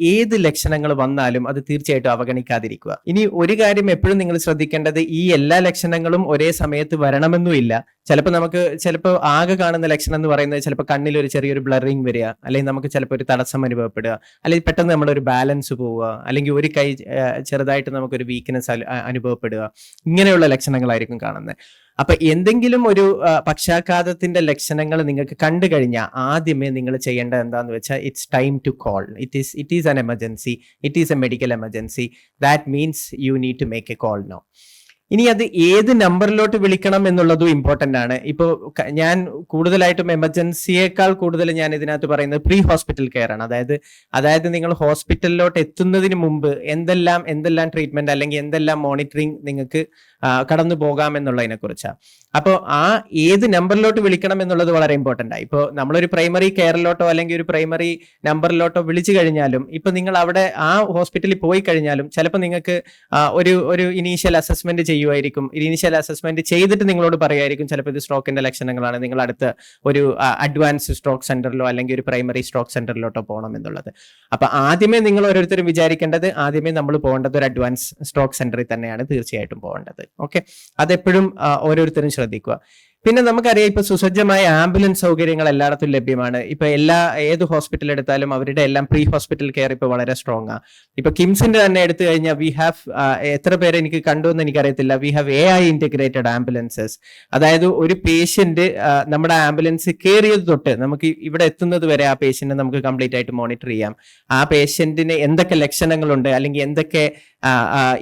ഏത് ലക്ഷണങ്ങൾ വന്നാലും അത് തീർച്ചയായിട്ടും അവഗണിക്കാതിരിക്കുക. ഇനി ഒരു കാര്യം എപ്പോഴും നിങ്ങൾ ശ്രദ്ധിക്കേണ്ടത് ഈ എല്ലാ ലക്ഷണങ്ങളും ഒരേ സമയത്ത് വരണമെന്നുമില്ല. ചിലപ്പോൾ നമുക്ക് ചിലപ്പോൾ ആകെ കാണുന്ന ലക്ഷണം എന്ന് പറയുന്നത് ചിലപ്പോൾ കണ്ണിൽ ഒരു ചെറിയൊരു ബ്ലറിങ് വരിക അല്ലെങ്കിൽ നമുക്ക് ചിലപ്പോൾ ഒരു തടസ്സം അനുഭവപ്പെടുക അല്ലെങ്കിൽ പെട്ടെന്ന് നമ്മുടെ ഒരു ബാലൻസ് പോവുക അല്ലെങ്കിൽ ഒരു കൈ ചെറുതായിട്ട് നമുക്കൊരു വീക്ക്നെസ് അനുഭവപ്പെടുക. ഇങ്ങനെയുള്ള ലക്ഷണങ്ങളായിരിക്കും കാണുന്നത്. അപ്പൊ എന്തെങ്കിലും ഒരു പക്ഷാഘാതത്തിന്റെ ലക്ഷണങ്ങൾ നിങ്ങൾക്ക് കണ്ടു കഴിഞ്ഞാൽ ആദ്യമേ നിങ്ങൾ ചെയ്യേണ്ടത് എന്താന്ന് വെച്ചാൽ it's time to call it is it is an emergency it is a medical emergency that means you need to make a call no ഇനി അത് ഏത് നമ്പറിലോട്ട് വിളിക്കണം എന്നുള്ളതും ഇമ്പോർട്ടന്റ് ആണ്. ഇപ്പോൾ ഞാൻ കൂടുതലായിട്ടും എമർജൻസിയേക്കാൾ കൂടുതൽ ഞാൻ ഇതിനകത്ത് പറയുന്നത് പ്രീ ഹോസ്പിറ്റൽ കെയർ ആണ്. അതായത് അതായത് നിങ്ങൾ ഹോസ്പിറ്റലിലോട്ട് എത്തുന്നതിന് മുമ്പ് എന്തെല്ലാം എന്തെല്ലാം ട്രീറ്റ്മെന്റ് അല്ലെങ്കിൽ എന്തെല്ലാം മോണിറ്ററിങ് നിങ്ങൾക്ക് കടന്നു പോകാം എന്നുള്ളതിനെ കുറിച്ചാണ് അപ്പോൾ ആ ഏത് നമ്പറിലോട്ട് വിളിക്കണം എന്നുള്ളത് വളരെ ഇമ്പോർട്ടന്റ് ആയി ഇപ്പോൾ നമ്മളൊരു പ്രൈമറി കെയറിലോട്ടോ അല്ലെങ്കിൽ ഒരു പ്രൈമറി നമ്പറിലോട്ടോ വിളിച്ചു കഴിഞ്ഞാലും ഇപ്പോൾ നിങ്ങൾ അവിടെ ആ ഹോസ്പിറ്റലിൽ പോയി കഴിഞ്ഞാലും ചിലപ്പോൾ നിങ്ങൾക്ക് ഒരു ഒരു ഇനീഷ്യൽ അസസ്മെന്റ് ചെയ്യുമായിരിക്കും ഇനീഷ്യൽ അസസ്മെന്റ് ചെയ്തിട്ട് നിങ്ങളോട് പറയുമായിരിക്കും ചിലപ്പോൾ ഇത് സ്ട്രോക്കിന്റെ ലക്ഷണങ്ങളാണ്. നിങ്ങൾ അടുത്ത ഒരു അഡ്വാൻസ് സ്ട്രോക്ക് സെന്ററിലോ അല്ലെങ്കിൽ ഒരു പ്രൈമറി സ്ട്രോക്ക് സെന്ററിലോട്ടോ പോകണം എന്നുള്ളത്. അപ്പോൾ ആദ്യമേ നിങ്ങൾ ഓരോരുത്തരും വിചാരിക്കേണ്ടത് ആദ്യമേ നമ്മൾ പോകേണ്ടത് ഒരു അഡ്വാൻസ് സ്ട്രോക്ക് സെന്ററിൽ തന്നെയാണ് തീർച്ചയായിട്ടും പോകേണ്ടത്. ഓക്കെ അതെപ്പോഴും ഓരോരുത്തരും ശ്രദ്ധിക്കുക പിന്നെ നമുക്കറിയാം ഇപ്പൊ സുസജ്ജമായ ആംബുലൻസ് സൗകര്യങ്ങൾ എല്ലായിടത്തും ലഭ്യമാണ്. ഇപ്പൊ എല്ലാ ഏത് ഹോസ്പിറ്റൽ എടുത്താലും അവരുടെ എല്ലാം പ്രീ ഹോസ്പിറ്റൽ കെയർ ഇപ്പൊ വളരെ സ്ട്രോങ് ആണ് ഇപ്പൊ കിംസിന്റെ തന്നെ എടുത്തു കഴിഞ്ഞാൽ വി ഹാവ് എത്ര പേരെ എനിക്ക് കണ്ടു എന്ന് എനിക്കറിയത്തില്ല. We have A I integrated ambulances അതായത് ഒരു പേഷ്യന്റ് നമ്മുടെ ആംബുലൻസ് കയറിയത് തൊട്ട് നമുക്ക് ഇവിടെ എത്തുന്നത് വരെ ആ പേഷ്യന്റിനെ നമുക്ക് കംപ്ലീറ്റ് ആയിട്ട് മോണിറ്റർ ചെയ്യാം. ആ പേഷ്യന്റിന് എന്തൊക്കെ ലക്ഷണങ്ങളുണ്ട് അല്ലെങ്കിൽ എന്തൊക്കെ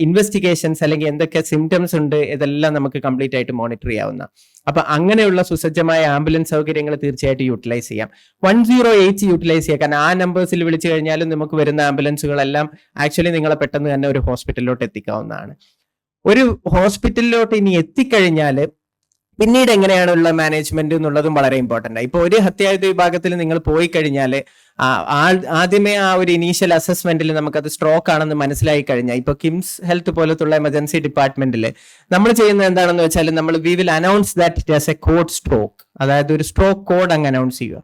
ഇൻവെസ്റ്റിഗേഷൻസ് അല്ലെങ്കിൽ എന്തൊക്കെ സിംറ്റംസ് ഉണ്ട് ഇതെല്ലാം നമുക്ക് കംപ്ലീറ്റ് ആയിട്ട് മോണിറ്റർ ചെയ്യാവുന്ന അപ്പൊ അങ്ങനെയുള്ള സുസജ്ജമായ ആംബുലൻസ് സൗകര്യങ്ങൾ തീർച്ചയായിട്ടും യൂട്ടിലൈസ് ചെയ്യാം. വൺ സീറോ എയ്റ്റ് യൂട്ടിലൈസ് ചെയ്യാം കാരണം ആ നമ്പേഴ്സിൽ വിളിച്ചു കഴിഞ്ഞാലും നമുക്ക് വരുന്ന ആംബുലൻസുകളെല്ലാം ആക്ച്വലി നിങ്ങളെ പെട്ടെന്ന് തന്നെ ഒരു ഹോസ്പിറ്റലിലോട്ട് എത്തിക്കാവുന്നതാണ്. ഒരു ഹോസ്പിറ്റലിലോട്ട് ഇനി എത്തിക്കഴിഞ്ഞാൽ പിന്നീട് എങ്ങനെയാണുള്ള മാനേജ്മെന്റ് എന്നുള്ളതും വളരെ ഇമ്പോർട്ടന്റ് ആണ് ഇപ്പൊ ഒരു ഹത്യായുധ വിഭാഗത്തിൽ നിങ്ങൾ പോയി കഴിഞ്ഞാൽ ആദ്യമേ ആ ഒരു ഇനീഷ്യൽ അസസ്മെന്റിൽ നമുക്കത് സ്ട്രോക്ക് ആണെന്ന് മനസ്സിലായി കഴിഞ്ഞാൽ ഇപ്പൊ കിംസ് ഹെൽത്ത് പോലത്തുള്ള എമർജൻസി ഡിപ്പാർട്ട്മെന്റിൽ നമ്മൾ ചെയ്യുന്നത് എന്താണെന്ന് വെച്ചാൽ നമ്മൾ we will announce that it as a code stroke അതായത് ഒരു സ്ട്രോക്ക് കോഡ് അങ്ങ് അനൗൺസ് ചെയ്യുക.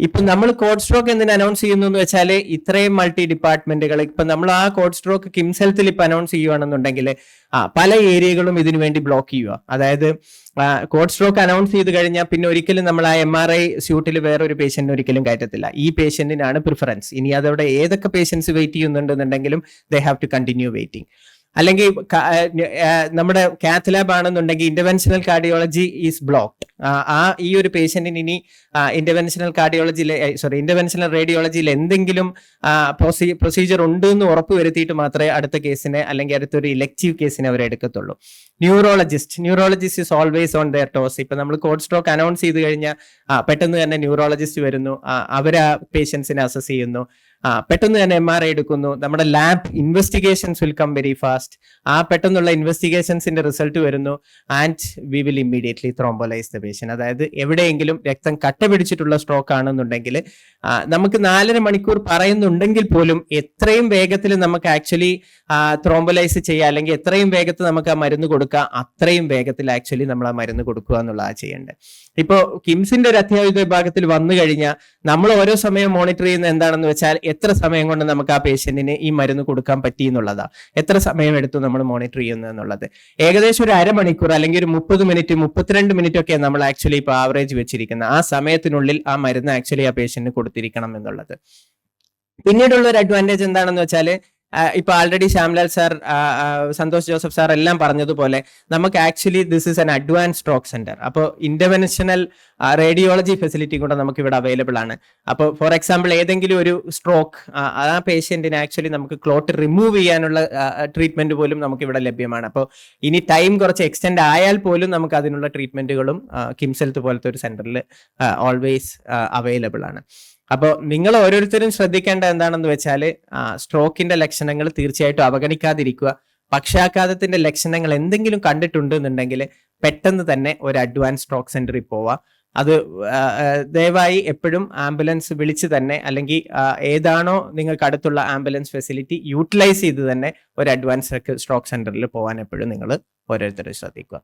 ഇപ്പൊ നമ്മൾ കോഡ് സ്ട്രോക്ക് എന്തിനു അനൗൺസ് ചെയ്യുന്നു എന്ന് വെച്ചാൽ ഇത്രയും മൾട്ടി ഡിപ്പാർട്ട്മെന്റുകൾ ഇപ്പൊ നമ്മൾ ആ കോഡ് സ്ട്രോക്ക് കിംസ് ഹെൽത്തിൽ ഇപ്പൊ അനൗൺസ് ചെയ്യുകയാണെന്നുണ്ടെങ്കിൽ ആ പല ഏരിയകളും ഇതിനു വേണ്ടി ബ്ലോക്ക് ചെയ്യുക. അതായത് കോഡ് സ്ട്രോക്ക് അനൗൺസ് ചെയ്ത് കഴിഞ്ഞാൽ പിന്നെ ഒരിക്കലും നമ്മൾ ആ എം ആർ ഐ സ്യൂട്ടിൽ വേറൊരു പേഷ്യന്റിന് ഒരിക്കലും കയറ്റത്തില്ല. ഈ പേഷ്യന്റിനാണ് പ്രിഫറൻസ് ഇനി അതവിടെ ഏതൊക്കെ patients wait ചെയ്യുന്നുണ്ടെന്നുണ്ടെങ്കിലും they have to continue waiting അല്ലെങ്കിൽ നമ്മുടെ കാത്ത് ലാബ് ആണെന്നുണ്ടെങ്കിൽ ഇന്റർവെൻഷണൽ കാർഡിയോളജി ഈസ് ബ്ലോക്ക്ഡ് ആ ഈ ഒരു പേഷ്യന്റിന് ഇനി ഇന്റർവെൻഷണൽ കാർഡിയോളജിയിലെ സോറി ഇന്റർവെൻഷണൽ റേഡിയോളജിയിൽ എന്തെങ്കിലും പ്രൊസീജിയർ ഉണ്ട് എന്ന് ഉറപ്പ് വരുത്തിയിട്ട് മാത്രമേ അടുത്ത കേസിനെ അല്ലെങ്കിൽ അടുത്തൊരു ഇലക്റ്റീവ് കേസിനെ അവർ എടുക്കത്തുള്ളൂ. Neurologist neurologist is always on their toes ഇപ്പൊ നമ്മൾ കോഡ് സ്ട്രോക്ക് അനൗൺസ് ചെയ്ത് കഴിഞ്ഞാൽ പെട്ടെന്ന് തന്നെ ന്യൂറോളജിസ്റ്റ് വരുന്നു. അവർ ആ പേഷ്യൻസിനെ അസസ് ചെയ്യുന്നു. ആ പെട്ടെന്ന് തന്നെ എം ആർ ഐ എടുക്കുന്നു. നമ്മുടെ lab investigations will come very fast ആ പെട്ടെന്നുള്ള ഇൻവെസ്റ്റിഗേഷൻസിന്റെ റിസൾട്ട് വരുന്നു. And we will immediately thrombolyse the patient അതായത് എവിടെയെങ്കിലും രക്തം കട്ട പിടിച്ചിട്ടുള്ള സ്ട്രോക്ക് ആണെന്നുണ്ടെങ്കിൽ നമുക്ക് നാലര മണിക്കൂർ പറയുന്നുണ്ടെങ്കിൽ പോലും എത്രയും വേഗത്തിൽ നമുക്ക് ആക്ച്വലി ത്രോംബോലൈസ് ചെയ്യുക അല്ലെങ്കിൽ എത്രയും വേഗത്തിൽ നമുക്ക് ആ മരുന്ന് കൊടുക്കുക അത്രയും വേഗത്തിൽ ആക്ച്വലി നമ്മൾ ആ മരുന്ന് കൊടുക്കുക എന്നുള്ളതാണ് ചെയ്യേണ്ടത്. ഇപ്പോൾ കിംസിന്റെ ഒരു അത്യാഹിത വിഭാഗത്തിൽ വന്നു കഴിഞ്ഞാൽ നമ്മൾ ഓരോ സമയം മോണിറ്റർ ചെയ്യുന്ന എന്താണെന്ന് വെച്ചാൽ എത്ര സമയം കൊണ്ട് നമുക്ക് ആ പേഷ്യന്റിന് ഈ മരുന്ന് കൊടുക്കാൻ പറ്റി എന്നുള്ളതാ. എത്ര സമയം എടുത്തു നമ്മൾ മോണിറ്റർ ചെയ്യുന്നത് എന്നുള്ളത്. ഏകദേശം ഒരു അരമണിക്കൂർ അല്ലെങ്കിൽ ഒരു മുപ്പത് മിനിറ്റ് മുപ്പത്തിരണ്ട് മിനിറ്റ് ഒക്കെ നമ്മൾ ആക്ച്വലി ഇപ്പൊ ആവറേജ് വെച്ചിരിക്കുന്നത് ആ സമയത്തിനുള്ളിൽ ആ മരുന്ന് ആക്ച്വലി ആ പേഷ്യന്റിന് കൊടുത്തിരിക്കണം എന്നുള്ളത്. പിന്നീടുള്ള ഒരു അഡ്വാന്റേജ് എന്താണെന്ന് വെച്ചാൽ ഇപ്പൊ already Shyamlal sir Santhosh Joseph sir എല്ലാം പറഞ്ഞതുപോലെ നമുക്ക് actually this is an advance stroke centre അപ്പോൾ ഇന്റർവെൻഷണൽ റേഡിയോളജി ഫെസിലിറ്റി കൂടെ നമുക്ക് ഇവിടെ അവൈലബിൾ ആണ്. അപ്പോൾ ഫോർ എക്സാമ്പിൾ ഏതെങ്കിലും ഒരു സ്ട്രോക്ക് ആ പേഷ്യന്റിന് ആക്ച്വലി നമുക്ക് ക്ലോട്ട് റിമൂവ് ചെയ്യാനുള്ള ട്രീറ്റ്മെന്റ് പോലും നമുക്ക് ഇവിടെ ലഭ്യമാണ്. അപ്പോൾ ഇനി ടൈം കുറച്ച് എക്സ്റ്റെൻഡ് ആയാൽ പോലും നമുക്ക് അതിനുള്ള ട്രീറ്റ്മെന്റുകളും കിംസ് ഹെൽത്ത് പോലത്തെ ഒരു സെന്ററിൽ ഓൾവേസ് അവൈലബിൾ ആണ്. അപ്പോൾ നിങ്ങൾ ഓരോരുത്തരും ശ്രദ്ധിക്കേണ്ട എന്താണെന്ന് വെച്ചാൽ സ്ട്രോക്കിന്റെ ലക്ഷണങ്ങൾ തീർച്ചയായിട്ടും അവഗണിക്കാതിരിക്കുക. പക്ഷാഘാതത്തിന്റെ ലക്ഷണങ്ങൾ എന്തെങ്കിലും കണ്ടിട്ടുണ്ടെന്നുണ്ടെങ്കിൽ പെട്ടെന്ന് തന്നെ ഒരു അഡ്വാൻസ് സ്ട്രോക്ക് സെന്ററിൽ പോവുക. അത് ദയവായി എപ്പോഴും ആംബുലൻസ് വിളിച്ച് തന്നെ അല്ലെങ്കിൽ ഏതാണോ നിങ്ങൾക്ക് അടുത്തുള്ള ആംബുലൻസ് ഫെസിലിറ്റി യൂട്ടിലൈസ് ചെയ്ത് തന്നെ ഒരു അഡ്വാൻസ് സ്ട്രോക്ക് സെന്ററിൽ പോകാൻ എപ്പോഴും നിങ്ങൾ ഓരോരുത്തരും ശ്രദ്ധിക്കുക.